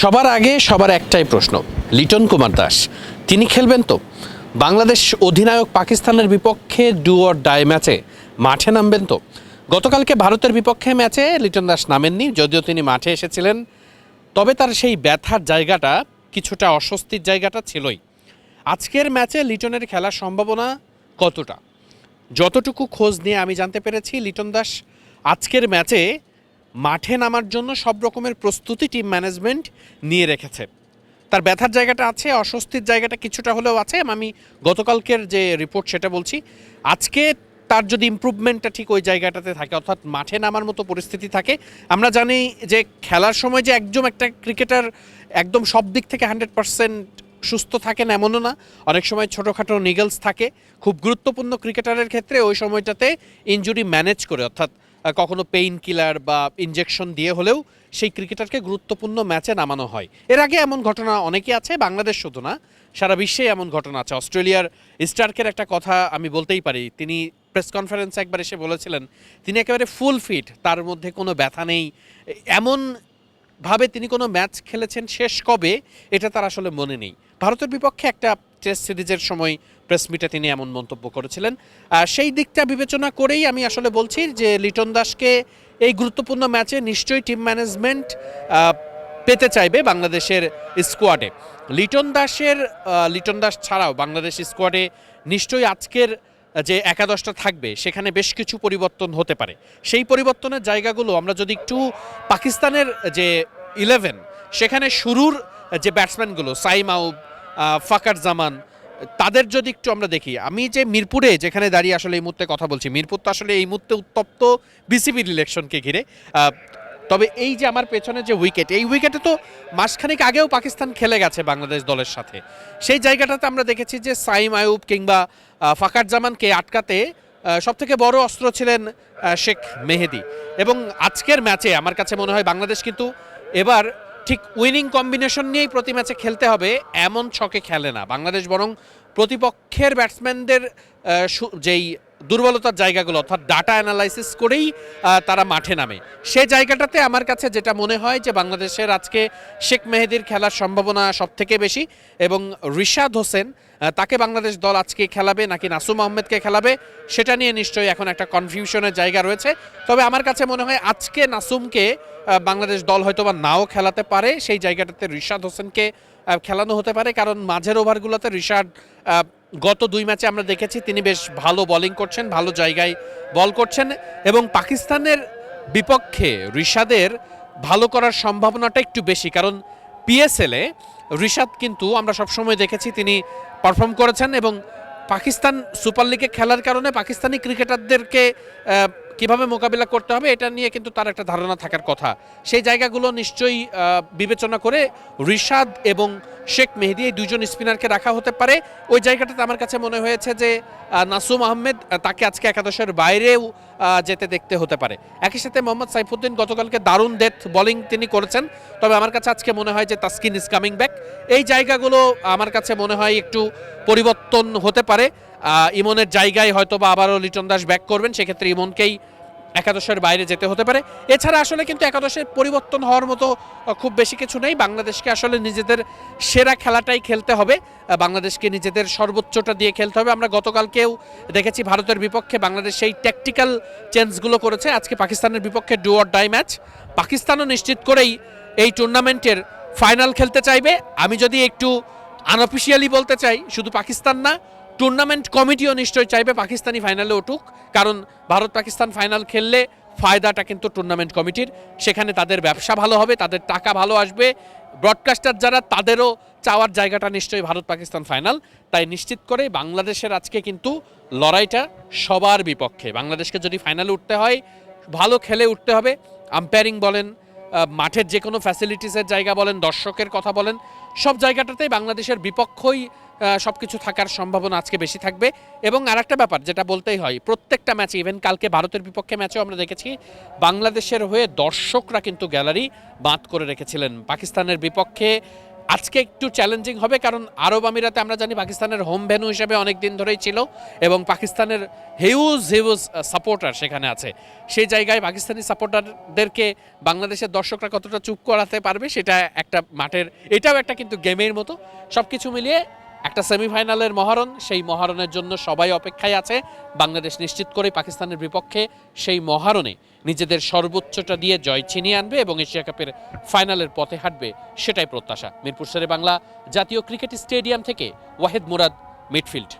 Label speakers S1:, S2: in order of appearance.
S1: সবার আগে সবার একটাই প্রশ্ন, লিটন কুমার দাস, তিনি খেলবেন তো? বাংলাদেশ অধিনায়ক পাকিস্তানের বিপক্ষে ডু অর ডাই ম্যাচে মাঠে নামবেন তো? গতকালকে ভারতের বিপক্ষে ম্যাচে লিটন দাস নামেননি, যদিও তিনি মাঠে এসেছিলেন। তবে তার সেই ব্যথার জায়গাটা, কিছুটা অস্বস্তির জায়গাটা ছিলই। আজকের ম্যাচে লিটনের খেলার সম্ভাবনা কতটা? যতটুকু খোঁজ নিয়ে আমি জানতে পেরেছি, লিটন দাস আজকের ম্যাচে মাঠে নামার জন্য সব রকমের প্রস্তুতি টিম ম্যানেজমেন্ট নিয়ে রেখেছে। তার ব্যথার জায়গাটা আছে, অস্বস্তির জায়গাটা কিছুটা হলেও আছে আমি গতকালকের যে রিপোর্ট সেটা বলছি, আজকে তার যদি ইমপ্রুভমেন্টটা ঠিক ওই জায়গাটাতে থাকে, অর্থাৎ মাঠে নামার মতো পরিস্থিতি থাকে, আমরা জানি যে খেলার সময় যে একদম একটা ক্রিকেটার একদম সব দিক থেকে হান্ড্রেড পার্সেন্ট সুস্থ থাকেন এমনও না। অনেক সময় ছোটোখাটো নিগলস থাকে। খুব গুরুত্বপূর্ণ ক্রিকেটারের ক্ষেত্রে ওই সময়টাতে ইনজুরি ম্যানেজ করে, অর্থাৎ কখনো পেইন কিলার বা ইনজেকশন দিয়ে হলেও সেই ক্রিকেটারকে গুরুত্বপূর্ণ ম্যাচে নামানো হয়। এর আগে এমন ঘটনা অনেকে আছে, বাংলাদেশ শুধু না, সারা বিশ্বে এমন ঘটনা আছে। অস্ট্রেলিয়ার স্টার্কের একটা কথা আমি বলতেই পারি, তিনি প্রেস কনফারেন্সে একবার এসে বলেছিলেন, তিনি একেবারে ফুল ফিট তার মধ্যে কোনো ব্যথা নেই। এমন ভাবে তিনি কোনো ম্যাচ খেলেছেন শেষ কবে, এটা তার আসলে মনে নেই। ভারতের বিপক্ষে একটা টেস্ট সিরিজের সময় প্রেস মিটে তিনি এমন মন্তব্য করেছিলেন। সেই দিকটা বিবেচনা করেই আমি আসলে বলছি যে লিটন দাসকে এই গুরুত্বপূর্ণ ম্যাচে নিশ্চয়ই টিম ম্যানেজমেন্ট পেতে চাইবে বাংলাদেশের স্কোয়াডে। লিটন দাসের লিটন দাস ছাড়াও বাংলাদেশ স্কোয়াডে নিশ্চয়ই আজকের যে একাদশটা থাকবে সেখানে বেশ কিছু পরিবর্তন হতে পারে। সেই পরিবর্তনের জায়গাগুলো আমরা যদি একটু পাকিস্তানের যে ইলেভেন সেখানে শুরুর যে ব্যাটসম্যানগুলো সাইম আউব আহ, ফাকার জামান। তাদের যদি একটু আমরা দেখি, আমি যে মিরপুরে যেখানে দাঁড়িয়ে আসলে এই মুহূর্তে কথা বলছি, মিরপুর তো আসলে এই মুহূর্তে উত্তপ্ত বিসিবির ইলেকশনকে ঘিরে। তবে এই যে আমার পেছনে যে উইকেট এই উইকেটে তো মাসখানেক আগেও পাকিস্তান খেলে গেছে বাংলাদেশ দলের সাথে। সেই জায়গাটাতে আমরা দেখেছি যে সাইম আয়ুব কিংবা ফাকার জামানকে আটকাতে সব থেকে বড় অস্ত্র ছিলেন শেখ মেহেদি। এবং আজকের ম্যাচে আমার কাছে মনে হয় বাংলাদেশ কিন্তু এবার ঠিক উইনিং কম্বিনেশন নিয়েই প্রতি ম্যাচে খেলতে হবে, এমন ছকে খেলে না। বাংলাদেশ বরং প্রতিপক্ষের ব্যাটসম্যানদের যেই দুর্বলতার জায়গাগুলো অর্থাৎ ডাটা অ্যানালাইসিস করেই তারা মাঠে নামে। সে জায়গাটাতে আমার কাছে যেটা মনে হয় যে বাংলাদেশের আজকে শেখ মেহেদির খেলার সম্ভাবনা সব থেকে বেশি এবং রিশাদ হোসেন তাকে বাংলাদেশ দল আজকে খেলাবে নাকি নাসুম আহমেদকে খেলাবে, সেটা নিয়ে নিশ্চয়ই এখন একটা কনফিউশনের জায়গা রয়েছে। তবে আমার কাছে মনে হয় আজকে নাসুমকে বাংলাদেশ দল হয়তো বা নাও খেলাতে পারে, সেই জায়গাটাতে রিশাদ হোসেনকে খেলানো হতে পারে। কারণ মাঝের ওভারগুলোতে রিশাদ গত দুই ম্যাচে আমরা দেখেছি তিনি বেশ ভালো বোলিং করছেন, ভালো জায়গায় বল করছেন এবং পাকিস্তানের বিপক্ষে রিশাদের ভালো করার সম্ভাবনাটা একটু বেশি। কারণ পিএসএলে রিশাদ কিন্তু আমরা সবসময় দেখেছি তিনি পারফর্ম করেছেন এবং পাকিস্তান সুপার লিগে খেলার কারণে পাকিস্তানি ক্রিকেটারদেরকে কীভাবে মোকাবিলা করতে হবে এটা নিয়ে কিন্তু তার একটা ধারণা থাকার কথা। সেই জায়গাগুলো নিশ্চয়ই বিবেচনা করে রিশাদ এবং শেখ মেহেদি, এই দুজন স্পিনারকে রাখা হতে পারে। ওই জায়গাটাতে আমার কাছে মনে হয়েছে যে নাসুম আহমেদ তাকে আজকে একাদশের বাইরেও যেতে দেখতে হতে পারে। একই সাথে মোহাম্মদ সাইফুদ্দিন গতকালকে দারুণ ডেথ বোলিং তিনি করেছেন। তবে আমার কাছে আজকে মনে হয় যে তাস্কিন ইজ কামিং ব্যাক এই জায়গাগুলো আমার কাছে মনে হয় একটু পরিবর্তন হতে পারে। ইমনের জায়গায় হয়তো বা আবারও লিটন দাস ব্যাক করবেন। সেক্ষেত্রে ইমনকেই একাদশের বাইরে যেতে হতে পারে। এছাড়া আসলে কিন্তু একাদশের পরিবর্তন হওয়ার মতো খুব বেশি কিছু নেই। বাংলাদেশকে আসলে নিজেদের সেরা খেলাটাই খেলতে হবে। বাংলাদেশকে নিজেদের সর্বোচ্চটা দিয়ে খেলতে হবে। আমরা গতকালকেও দেখেছি ভারতের বিপক্ষে বাংলাদেশ সেই ট্যাকটিক্যাল চেঞ্জগুলো করেছে। আজকে পাকিস্তানের বিপক্ষে ডু অর ডাই ম্যাচ পাকিস্তানও নিশ্চিত করেই এই টুর্নামেন্টের ফাইনাল খেলতে চাইবে। আমি যদি একটু আনঅফিসিয়ালি বলতে চাই, শুধু পাকিস্তান না টুর্নামেন্ট কমিটিও নিশ্চয়ই চাইবে পাকিস্তানি ফাইনালে উঠুক, কারণ ভারত পাকিস্তান ফাইনাল খেললে ফায়দাটা কিন্তু টুর্নামেন্ট কমিটির সেখানে তাদের ব্যবসা ভালো হবে, তাদের টাকা ভালো আসবে। ব্রডকাস্টার যারা, তাদেরও চাওয়ার জায়গাটা নিশ্চয়ই ভারত পাকিস্তান ফাইনাল তাই নিশ্চিত করে বাংলাদেশের আজকে কিন্তু লড়াইটা সবার বিপক্ষে। বাংলাদেশকে যদি ফাইনালে উঠতে হয়, ভালো খেলে উঠতে হবে। আম্পায়ারিং বলেন মাঠের যে কোনো ফ্যাসিলিটিসের জায়গা বলেন, দর্শকের কথা বলেন, সব জায়গাটাতেই বাংলাদেশের বিপক্ষই সব কিছু থাকার সম্ভাবনা আজকে বেশি থাকবে। এবং আর একটা ব্যাপার যেটা বলতেই হয়, প্রত্যেকটা ম্যাচে ইভেন কালকে ভারতের বিপক্ষে ম্যাচেও আমরা দেখেছি, বাংলাদেশের হয়ে দর্শকরা কিন্তু গ্যালারি বাঁধ করে রেখেছিলেন। পাকিস্তানের বিপক্ষে আজকে একটু চ্যালেঞ্জিং হবে, কারণ আরব আমিরাতে আমরা জানি পাকিস্তানের হোম ভেন্যু হিসেবে অনেক দিন ধরেই ছিল এবং পাকিস্তানের হিউজ হিউজ সাপোর্টার সেখানে আছে। সেই জায়গায় পাকিস্তানি সাপোর্টারদেরকে বাংলাদেশের দর্শকরা কতটা চুপ করাতে পারবে, সেটা একটা মাঠের, এটাও একটা কিন্তু গেমের মতো। সব কিছু মিলিয়ে একটা সেমিফাইনালের মহারণ, সেই মহারণের জন্য সবাই অপেক্ষায় আছে। বাংলাদেশ নিশ্চিত করে পাকিস্তানের বিপক্ষে সেই মহারণে নিজেদের সর্বোচ্চটা দিয়ে জয় ছিনিয়ে আনবে এবং এশিয়া কাপের ফাইনালের পথে হাঁটবে সেটাই প্রত্যাশা। মিরপুর শেরে বাংলা জাতীয় ক্রিকেট স্টেডিয়াম থেকে ওয়াহেদ মুরাদ, মিডফিল্ড।